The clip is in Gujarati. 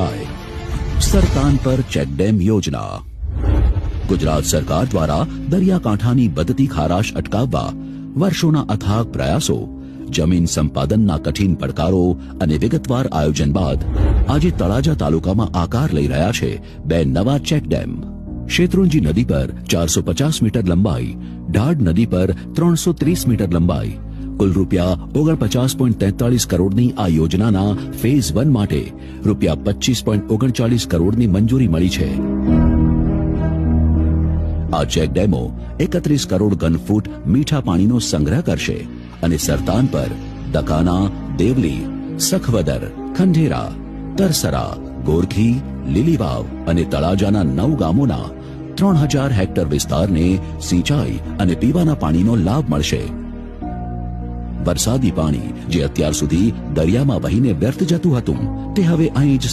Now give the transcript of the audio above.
થાય સરતાન પર ચેકડેમ યોજના. ગુજરાત સરકાર દ્વારા દરિયાકાંઠાની વધતી ખારાશ અટકાવવા વર્ષોના અથાગ પ્રયાસો, જમીન સંપાદનના કઠિન પડકારો અને વિગતવાર આયોજન બાદ આજે તળાજા તાલુકામાં આકાર લઈ રહ્યા છે બે નવા ચેકડેમ. શેત્રુંજી નદી પર ચારસો પચાસ મીટર લંબાઈ, ઢાઢ નદી પર ત્રણસો ત્રીસ મીટર લંબાઈ કુલ રૂપિયા ઓગણપચાસ પોઈન્ટ તેતાલીસ કરોડની આ યોજનાના ફેઝ વન માટે રૂપિયા પચીસ પોઈન્ટ ઓગણચાલીસ કરોડની મંજૂરી મળી છે. આ ચેક ડેમો એકત્રીસ કરોડ ઘન ફૂટ મીઠા પાણીનો સંગ્રહ કરશે અને સરતાન પર દકાના, દેવલી, સખવદર ખંડેરા તરસરા, ગોરખી, લીલીવાવ અને તળાજાના નવ ગામોના ત્રણ હજાર હેક્ટર વિસ્તારને સિંચાઈ અને પીવાના પાણીનો લાભ મળશે. વરસાદી પાણી જે અત્યાર સુધી દરિયામાં વહીને વ્યર્થ જતું હતું તે હવે અહીં જ